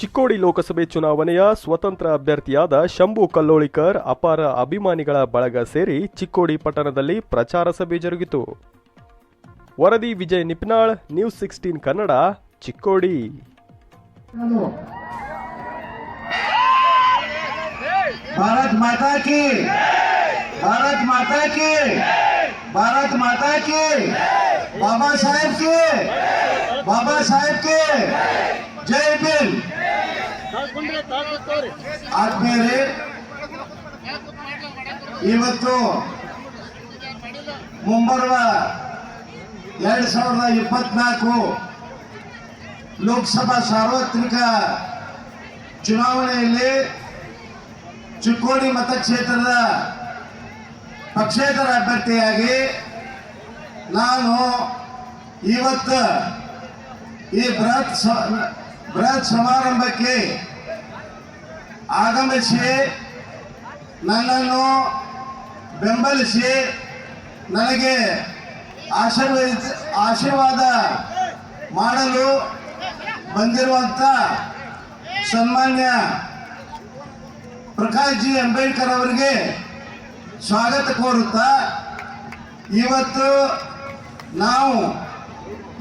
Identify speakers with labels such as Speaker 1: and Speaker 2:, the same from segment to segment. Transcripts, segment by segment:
Speaker 1: ಚಿಕ್ಕೋಡಿ ಲೋಕಸಭೆ ಚುನಾವಣೆಯ ಸ್ವತಂತ್ರ ಅಭ್ಯರ್ಥಿಯಾದ ಶಂಭು ಕಲ್ಲೋಳಿಕರ್ ಅಪಾರ ಅಭಿಮಾನಿಗಳ ಬಳಗ ಸೇರಿ ಚಿಕ್ಕೋಡಿ ಪಟ್ಟಣದಲ್ಲಿ ಪ್ರಚಾರ ಸಭೆ ಜರುಗಿತು. ವರದಿ ವಿಜಯ್ ನಿಪ್ನಾಳ್ ನ್ಯೂಸ್ ಸಿಕ್ಸ್ಟೀನ್ ಕನ್ನಡ, ಚಿಕ್ಕೋಡಿ.
Speaker 2: ಭಾರತ್ ಮಾತಾ ಕಿ, ಭಾರತ್ ಮಾತಾ ಕಿ, ಭಾರತ್ ಮಾತಾ ಕಿ, ಬಾಬಾ ಸಾಹೇಬ್ ಕಿ, ಬಾಬಾ ಸಾಹೇಬ್ ಕಿ. ಜೈ ಭೀಮ್. ಆದ್ಮೇಲೆ ಇವತ್ತು ಮುಂಬರುವ ಎರಡ್ ಸಾವಿರದ ಇಪ್ಪತ್ನಾಲ್ಕು ಲೋಕಸಭಾ ಸಾರ್ವತ್ರಿಕ ಚುನಾವಣೆಯಲ್ಲಿ ಚಿಕ್ಕೋಡಿ ಮತಕ್ಷೇತ್ರದ ಪಕ್ಷೇತರ ಅಭ್ಯರ್ಥಿಯಾಗಿ ನಾನು ಇವತ್ತು ಈ ಬೃಹತ್ ಬೃಹತ್ ಸಮಾರಂಭಕ್ಕೆ ಆಗಮಿಸಿ ನನ್ನನ್ನು ಬೆಂಬಲಿಸಿ ನನಗೆ ಆಶೀರ್ವದ, ಆಶೀರ್ವಾದ ಮಾಡಲು ಬಂದಿರುವಂಥ ಸನ್ಮಾನ್ಯ ಪ್ರಕಾಶ್ ಜಿ ಅಂಬೇಡ್ಕರ್ ಅವರಿಗೆ ಸ್ವಾಗತ ಕೋರುತ್ತಾ ಇವತ್ತು ನಾವು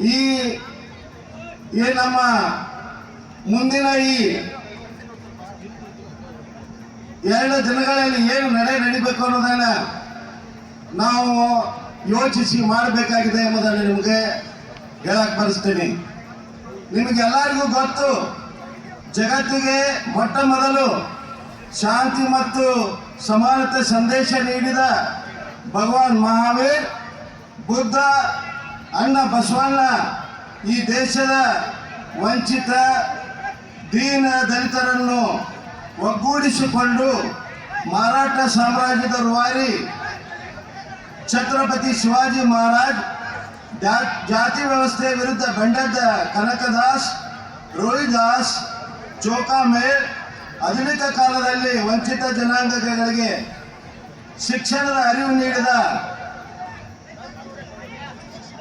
Speaker 2: ಈ ನಮ್ಮ ಮುಂದಿನ ಈ ಎರಡು ದಿನಗಳಲ್ಲಿ ಏನು ನಡೆ ನಡಿಬೇಕು ಅನ್ನೋದನ್ನ ನಾವು ಯೋಚಿಸಿ ಮಾಡಬೇಕಾಗಿದೆ ಎಂಬುದನ್ನು ನಿಮಗೆ ಹೇಳಕ್ ಬರೆಸ್ತೀನಿ ನಿಮಗೆಲ್ಲರಿಗೂ ಗೊತ್ತು, ಜಗತ್ತಿಗೆ ಮೊಟ್ಟ ಮೊದಲು ಶಾಂತಿ ಮತ್ತು ಸಮಾನತೆ ಸಂದೇಶ ನೀಡಿದ ಭಗವಾನ್ ಮಹಾವೀರ್, ಬುದ್ಧ ಅಣ್ಣ ಬಸವಣ್ಣ ಈ ದೇಶದ ವಂಚಿತ ದೀನ ದಲಿತರನ್ನು ಒಗ್ಗೂಡಿಸಿಕೊಂಡು ಮಾರಾಟ ಸಾಮ್ರಾಜ್ಯದ ರೂವಾರಿ ಛತ್ರಪತಿ ಶಿವಾಜಿ ಮಹಾರಾಜ್ ಜಾತಿ ವ್ಯವಸ್ಥೆ ವಿರುದ್ಧ ಬಂಡದ ಕನಕದಾಸ್, ರೋಹಿದಾಸ್ ಚೋಕಾಮೇರ್ ಆಧುನಿಕ ಕಾಲದಲ್ಲಿ ವಂಚಿತ ಜನಾಂಗಗಳಿಗೆ ಶಿಕ್ಷಣದ ಅರಿವು ನೀಡಿದ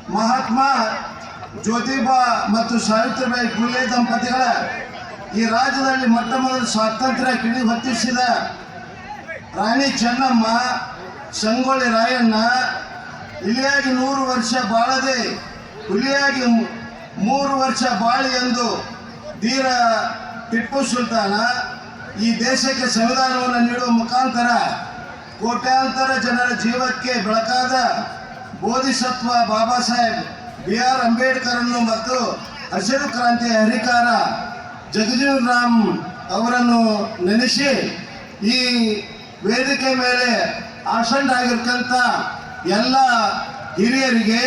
Speaker 2: ಮಹಾತ್ಮ ಜ್ಯೋತಿಬಾ ಮತ್ತು ಸಾವಿತ್ರಿಬಾಯಿ ಫುಲೆ ದಂಪತಿಗಳ ಈ ರಾಜ್ಯದಲ್ಲಿ ಮೊಟ್ಟ ಮೊದಲು ಸ್ವಾತಂತ್ರ್ಯ ಕಿಡಿ ಹೊತ್ತಿಸಿದ ರಾಣಿ ಚೆನ್ನಮ್ಮ, ಸಂಗೊಳ್ಳಿ ರಾಯಣ್ಣ, ಇಲಿಯಾಗಿ ನೂರು ವರ್ಷ ಬಾಳದೆ, ಹುಲಿಯಾಗಿ ಮೂರು ವರ್ಷ ಬಾಳಿ ಎಂದು ಧೀರ ಟಿಪ್ಪು ಸುಲ್ತಾನ ಈ ದೇಶಕ್ಕೆ ಸಂವಿಧಾನವನ್ನು ನೀಡುವ ಮುಖಾಂತರ ಕೋಟ್ಯಾಂತರ ಜನರ ಜೀವಕ್ಕೆ ಬೆಳಕಾದ ಬೋಧಿಸತ್ವ ಬಾಬಾ ಸಾಹೇಬ್ ಬಿ ಆರ್ ಅಂಬೇಡ್ಕರನ್ನು ಮತ್ತು ಹಸಿರು ಕ್ರಾಂತಿಯ ಹರಿಕಾರ ಜಗಜೀವನ್ ರಾಮ್ ಅವರನ್ನು ನೆನೆಸಿ ಈ ವೇದಿಕೆ ಮೇಲೆ ಆಸಂಡಾಗಿರ್ತಕ್ಕಂಥ ಎಲ್ಲ ಹಿರಿಯರಿಗೆ,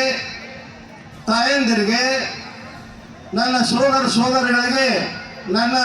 Speaker 2: ತಾಯಂದಿರಿಗೆ, ನನ್ನ ಸೋದರ ಸೋದರಿಗಳಿಗೆ ನನ್ನ